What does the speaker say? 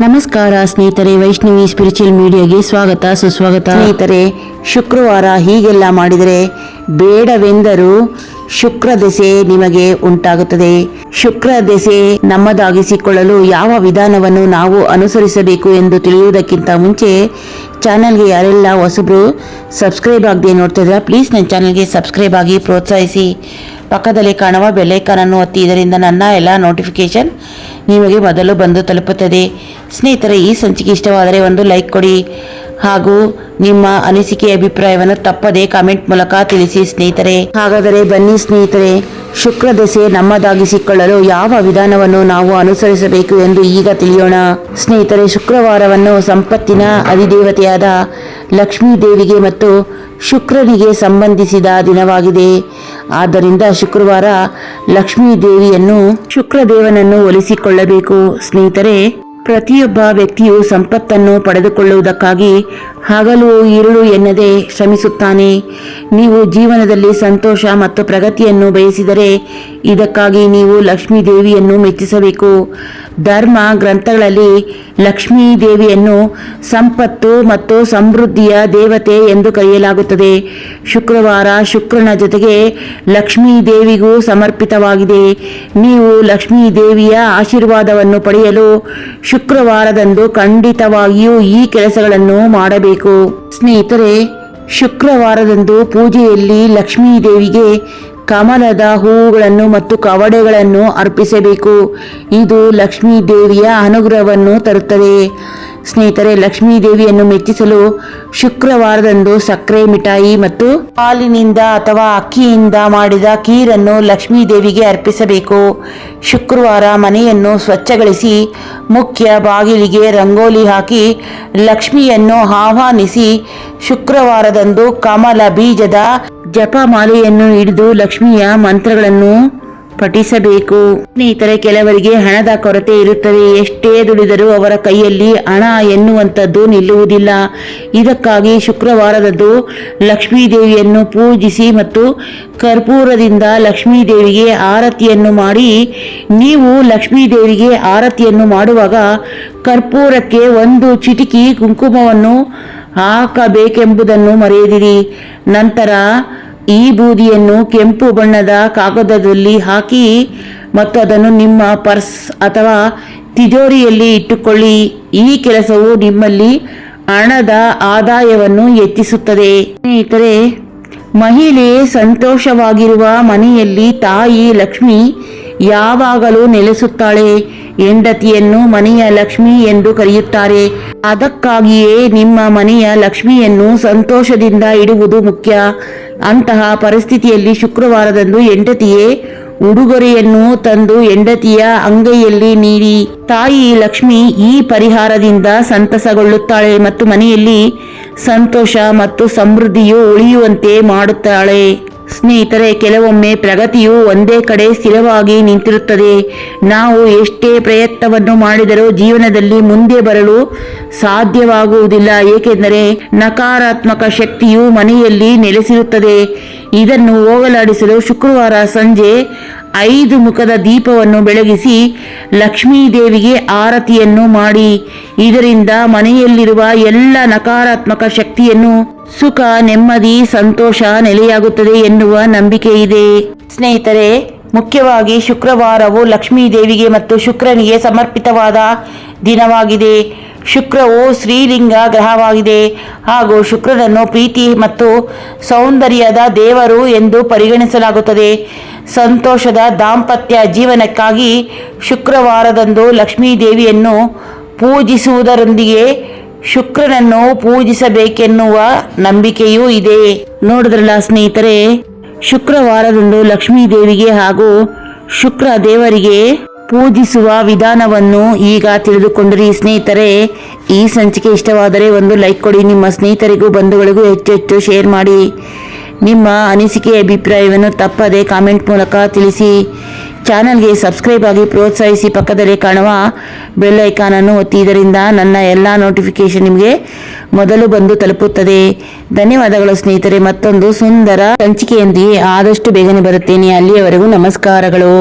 ನಮಸ್ಕಾರ ಸ್ನೇಹಿತರೆ ವೈಷ್ಣವಿ ಸ್ಪಿರಿಚುವಲ್ ಮೀಡಿಯಾಗೆ ಸ್ವಾಗತ ಸುಸ್ವಾಗತ. ಸ್ನೇಹಿತರೆ ಶುಕ್ರವಾರ ಹೀಗೆಲ್ಲ ಮಾಡಿದರೆ ಬೇಡವೆಂದರೂ ಶುಕ್ರ ದೆಸೆ ನಿಮಗೆ ಉಂಟಾಗುತ್ತದೆ. ಶುಕ್ರ ದೆಸೆ ನಮ್ಮದಾಗಿಸಿಕೊಳ್ಳಲು ಯಾವ ವಿಧಾನವನ್ನು ನಾವು ಅನುಸರಿಸಬೇಕು ಎಂದು ತಿಳಿಯುವುದಕ್ಕಿಂತ ಮುಂಚೆ ಚಾನಲ್ಗೆ ಯಾರೆಲ್ಲ ಹೊಸಬರು ಸಬ್ಸ್ಕ್ರೈಬ್ ಆಗದೆ ನೋಡ್ತಾ ಇದ್ದೀರಾ ಪ್ಲೀಸ್ ನನ್ನ ಚಾನಲ್ಗೆ ಸಬ್ಸ್ಕ್ರೈಬ್ ಆಗಿ ಪ್ರೋತ್ಸಾಹಿಸಿ. ಪಕ್ಕದಲ್ಲಿ ಕಾಣುವ ಬೆಲೆಕಾನನ್ನು ಒತ್ತಿ, ಇದರಿಂದ ನನ್ನ ಎಲ್ಲ ನೋಟಿಫಿಕೇಶನ್ ನಿಮಗೆ ಮೊದಲು ಬಂದು ತಲುಪುತ್ತದೆ. ಸ್ನೇಹಿತರೆ, ಈ ಸಂಚಿಕೆ ಇಷ್ಟವಾದರೆ ಒಂದು ಲೈಕ್ ಕೊಡಿ. ಹಾಗೂ ನಿಮ್ಮ ಅನಿಸಿಕೆ ಅಭಿಪ್ರಾಯವನ್ನು ತಪ್ಪದೆ ಕಾಮೆಂಟ್ ಮೂಲಕ ತಿಳಿಸಿ ಸ್ನೇಹಿತರೆ. ಹಾಗಾದರೆ ಬನ್ನಿ ಸ್ನೇಹಿತರೆ, ಶುಕ್ರ ದೆಸೆ ನಮ್ಮದಾಗಿಸಿಕೊಳ್ಳಲು ಯಾವ ವಿಧಾನವನ್ನು ನಾವು ಅನುಸರಿಸಬೇಕು ಎಂದು ಈಗ ತಿಳಿಯೋಣ. ಸ್ನೇಹಿತರೆ, ಶುಕ್ರವಾರವನ್ನು ಸಂಪತ್ತಿನ ಅಧಿದೇವತೆಯಾದ ಲಕ್ಷ್ಮೀ ದೇವಿಗೆ ಮತ್ತು ಶುಕ್ರನಿಗೆ ಸಂಬಂಧಿಸಿದ ದಿನವಾಗಿದೆ. ಆದ್ದರಿಂದ ಶುಕ್ರವಾರ ಲಕ್ಷ್ಮೀ ದೇವಿಯನ್ನು ಶುಕ್ರದೇವನನ್ನು ಒಲಿಸಿಕೊಳ್ಳಬೇಕು. ಸ್ನೇಹಿತರೆ ಪ್ರತಿಯೊಬ್ಬ ವ್ಯಕ್ತಿಯು ಸಂಪತ್ತನ್ನು ಪಡೆದುಕೊಳ್ಳುವುದಕ್ಕಾಗಿ ಹಗಲು ಇರುಳು ಎನ್ನದೆ ಶ್ರಮಿಸುತ್ತಾನೆ. ನೀವು ಜೀವನದಲ್ಲಿ ಸಂತೋಷ ಮತ್ತು ಪ್ರಗತಿಯನ್ನು ಬಯಸಿದರೆ ಇದಕ್ಕಾಗಿ ನೀವು ಲಕ್ಷ್ಮೀ ದೇವಿಯನ್ನು ಮೆಚ್ಚಿಸಬೇಕು. ಧರ್ಮ ಗ್ರಂಥಗಳಲ್ಲಿ ಲಕ್ಷ್ಮೀ ದೇವಿಯನ್ನು ಸಂಪತ್ತು ಮತ್ತು ಸಮೃದ್ಧಿಯ ದೇವತೆ ಎಂದು ಕರೆಯಲಾಗುತ್ತದೆ. ಶುಕ್ರವಾರ ಶುಕ್ರನ ಜೊತೆಗೆ ಲಕ್ಷ್ಮೀ ದೇವಿಗೂ ಸಮರ್ಪಿತವಾಗಿದೆ. ನೀವು ಲಕ್ಷ್ಮೀ ದೇವಿಯ ಆಶೀರ್ವಾದವನ್ನು ಪಡೆಯಲು ಶುಕ್ರವಾರದಂದು ಖಂಡಿತವಾಗಿಯೂ ಈ ಕೆಲಸಗಳನ್ನು ಮಾಡಬೇಕು. ಸ್ನೇಹಿತರೆ, ಶುಕ್ರವಾರದಂದು ಪೂಜೆಯಲ್ಲಿ ಲಕ್ಷ್ಮೀ ದೇವಿಗೆ ಕಮಲದ ಹೂವುಗಳನ್ನು ಮತ್ತು ಕವಡೆಗಳನ್ನು ಅರ್ಪಿಸಬೇಕು. ಇದು ಲಕ್ಷ್ಮೀ ದೇವಿಯ ಅನುಗ್ರಹವನ್ನು ತರುತ್ತದೆ. ಸ್ನೇಹಿತರೆ ಲಕ್ಷ್ಮೀ ದೇವಿಯನ್ನು ಮೆಚ್ಚಿಸಲು ಶುಕ್ರವಾರದಂದು ಸಕ್ಕರೆ, ಮಿಠಾಯಿ ಮತ್ತು ಹಾಲಿನಿಂದ ಅಥವಾ ಅಕ್ಕಿಯಿಂದ ಮಾಡಿದ ಕೀರನ್ನು ಲಕ್ಷ್ಮೀ ದೇವಿಗೆ ಅರ್ಪಿಸಬೇಕು. ಶುಕ್ರವಾರ ಮನೆಯನ್ನು ಸ್ವಚ್ಛಗೊಳಿಸಿ ಮುಖ್ಯ ಬಾಗಿಲಿಗೆ ರಂಗೋಲಿ ಹಾಕಿ ಲಕ್ಷ್ಮಿಯನ್ನು ಆಹ್ವಾನಿಸಿ ಶುಕ್ರವಾರದಂದು ಕಮಲ ಬೀಜದ ಜಪಮಾಲೆಯನ್ನು ಹಿಡಿದು ಲಕ್ಷ್ಮಿಯ ಮಂತ್ರಗಳನ್ನು ಪಠಿಸಬೇಕು. ಸ್ನೇಹಿತರೆ, ಕೆಲವರಿಗೆ ಹಣದ ಕೊರತೆ ಇರುತ್ತದೆ. ಎಷ್ಟೇ ದುಡಿದರೂ ಅವರ ಕೈಯಲ್ಲಿ ಹಣ ಎನ್ನುವಂಥದ್ದು ನಿಲ್ಲುವುದಿಲ್ಲ. ಇದಕ್ಕಾಗಿ ಶುಕ್ರವಾರದಂದು ಲಕ್ಷ್ಮೀ ದೇವಿಯನ್ನು ಪೂಜಿಸಿ ಮತ್ತು ಕರ್ಪೂರದಿಂದ ಲಕ್ಷ್ಮೀ ದೇವಿಗೆ ಆರತಿಯನ್ನು ಮಾಡಿ, ನೀವು ಲಕ್ಷ್ಮೀ ದೇವಿಗೆ ಆರತಿಯನ್ನು ಮಾಡುವಾಗ ಕರ್ಪೂರಕ್ಕೆ ಒಂದು ಚಿಟಿಕಿ ಕುಂಕುಮವನ್ನು ಹಾಕಬೇಕೆಂಬುದನ್ನು ಮರೆಯದಿರಿ. ನಂತರ ಈ ಬೂದಿಯನ್ನು ಕೆಂಪು ಬಣ್ಣದ ಕಾಗದದಲ್ಲಿ ಹಾಕಿ ಮತ್ತು ಅದನ್ನು ನಿಮ್ಮ ಪರ್ಸ್ ಅಥವಾ ತಿಜೋರಿಯಲ್ಲಿ ಇಟ್ಟುಕೊಳ್ಳಿ. ಈ ಕೆಲಸವು ನಿಮ್ಮಲ್ಲಿ ಹಣದ ಆದಾಯವನ್ನು ಹೆಚ್ಚಿಸುತ್ತದೆ ಸ್ನೇಹಿತರೆ, ಮಹಿಳೆ ಸಂತೋಷವಾಗಿರುವ ಮನೆಯಲ್ಲಿ ತಾಯಿ ಲಕ್ಷ್ಮಿ ಯಾವಾಗಲೂ ನೆಲೆಸುತ್ತಾಳೆ. ಹೆಂಡತಿಯನ್ನು ಮನೆಯ ಲಕ್ಷ್ಮಿ ಎಂದು ಕರೆಯುತ್ತಾರೆ. ಅದಕ್ಕಾಗಿಯೇ ನಿಮ್ಮ ಮನೆಯ ಲಕ್ಷ್ಮಿಯನ್ನು ಸಂತೋಷದಿಂದ ಇಡುವುದು ಮುಖ್ಯ. ಅಂತಹ ಪರಿಸ್ಥಿತಿಯಲ್ಲಿ ಶುಕ್ರವಾರದಂದು ಹೆಂಡತಿಯೇ ಉಡುಗೊರೆಯನ್ನು ತಂದು ಹೆಂಡತಿಯ ಅಂಗೈಯಲ್ಲಿ ನೀಡಿ. ತಾಯಿ ಲಕ್ಷ್ಮಿ ಈ ಪರಿಹಾರದಿಂದ ಸಂತಸಗೊಳ್ಳುತ್ತಾಳೆ ಮತ್ತು ಮನೆಯಲ್ಲಿ ಸಂತೋಷ ಮತ್ತು ಸಮೃದ್ಧಿಯು ಉಳಿಯುವಂತೆ ಮಾಡುತ್ತಾಳೆ. ಸ್ನೇಹಿತರೆ, ಕೆಲವೊಮ್ಮೆ ಪ್ರಗತಿಯು ಒಂದೇ ಕಡೆ ಸ್ಥಿರವಾಗಿ ನಿಂತಿರುತ್ತದೆ. ನಾವು ಎಷ್ಟೇ ಪ್ರಯತ್ನವನ್ನು ಮಾಡಿದರೂ ಜೀವನದಲ್ಲಿ ಮುಂದೆ ಬರಲು ಸಾಧ್ಯವಾಗುವುದಿಲ್ಲ. ಏಕೆಂದರೆ ನಕಾರಾತ್ಮಕ ಶಕ್ತಿಯು ಮನೆಯಲ್ಲಿ ನೆಲೆಸಿರುತ್ತದೆ. ಇದನ್ನು ಹೋಗಲಾಡಿಸಲು ಶುಕ್ರವಾರ ಸಂಜೆ ಐದು ಮುಖದ ದೀಪವನ್ನು ಬೆಳಗಿಸಿ ಲಕ್ಷ್ಮೀ ದೇವಿಗೆ ಆರತಿಯನ್ನು ಮಾಡಿ. ಇದರಿಂದ ಮನೆಯಲ್ಲಿರುವ ಎಲ್ಲ ನಕಾರಾತ್ಮಕ ಶಕ್ತಿಯನ್ನು ಸುಖ, ನೆಮ್ಮದಿ, ಸಂತೋಷ ನೆಲೆಯಾಗುತ್ತದೆ ಎನ್ನುವ ನಂಬಿಕೆ ಇದೆ. ಸ್ನೇಹಿತರೆ, ಮುಖ್ಯವಾಗಿ ಶುಕ್ರವಾರವು ಲಕ್ಷ್ಮೀ ದೇವಿಗೆ ಮತ್ತು ಶುಕ್ರನಿಗೆ ಸಮರ್ಪಿತವಾದ ದಿನವಾಗಿದೆ. ಶುಕ್ರವು ಶ್ರೀಲಿಂಗ ಗ್ರಹವಾಗಿದೆ. ಹಾಗೂ ಶುಕ್ರನನ್ನು ಪ್ರೀತಿ ಮತ್ತು ಸೌಂದರ್ಯದ ದೇವರು ಎಂದು ಪರಿಗಣಿಸಲಾಗುತ್ತದೆ. ಸಂತೋಷದ ದಾಂಪತ್ಯ ಜೀವನಕ್ಕಾಗಿ ಶುಕ್ರವಾರದಂದು ಲಕ್ಷ್ಮೀ ದೇವಿಯನ್ನು ಪೂಜಿಸುವುದರೊಂದಿಗೆ ಶುಕ್ರನನ್ನು ಪೂಜಿಸಬೇಕೆನ್ನುವ ನಂಬಿಕೆಯೂ ಇದೆ. ನೋಡಿದ್ರಲ್ಲ ಸ್ನೇಹಿತರೆ, ಶುಕ್ರವಾರದಂದು ಲಕ್ಷ್ಮೀ ದೇವಿಗೆ ಹಾಗೂ ಶುಕ್ರ ದೇವರಿಗೆ ಪೂಜಿಸುವ ವಿಧಾನವನ್ನು ಈಗ ತಿಳಿದುಕೊಂಡ್ರಿ ಸ್ನೇಹಿತರೆ. ಈ ಸಂಚಿಕೆ ಇಷ್ಟವಾದರೆ ಒಂದು ಲೈಕ್ ಕೊಡಿ, ನಿಮ್ಮ ಸ್ನೇಹಿತರಿಗೂ ಬಂಧುಗಳಿಗೂ ಹೆಚ್ಚು ಹೆಚ್ಚು ಶೇರ್ ಮಾಡಿ. ನಿಮ್ಮ ಅನಿಸಿಕೆ, ಅಭಿಪ್ರಾಯವನ್ನು ತಪ್ಪದೆ ಕಾಮೆಂಟ್ ಮೂಲಕ ತಿಳಿಸಿ. ಚಾನಲ್ಗೆ ಸಬ್ಸ್ಕ್ರೈಬ್ ಆಗಿ ಪ್ರೋತ್ಸಾಹಿಸಿ ಪಕ್ಕದಲ್ಲಿ ಕಾಣುವ ಬೆಲ್ ಐಕಾನನ್ನು ಒತ್ತಿ ಇದರಿಂದ ನನ್ನ ಎಲ್ಲ ನೋಟಿಫಿಕೇಶನ್ ನಿಮಗೆ ಮೊದಲು ಬಂದು ತಲುಪುತ್ತದೆ. ಧನ್ಯವಾದಗಳು ಸ್ನೇಹಿತರೆ, ಮತ್ತೊಂದು ಸುಂದರ ಸಂಚಿಕೆಯೊಂದಿಗೆ ಆದಷ್ಟು ಬೇಗನೆ ಬರುತ್ತೇನೆ. ಅಲ್ಲಿಯವರೆಗೂ ನಮಸ್ಕಾರಗಳು.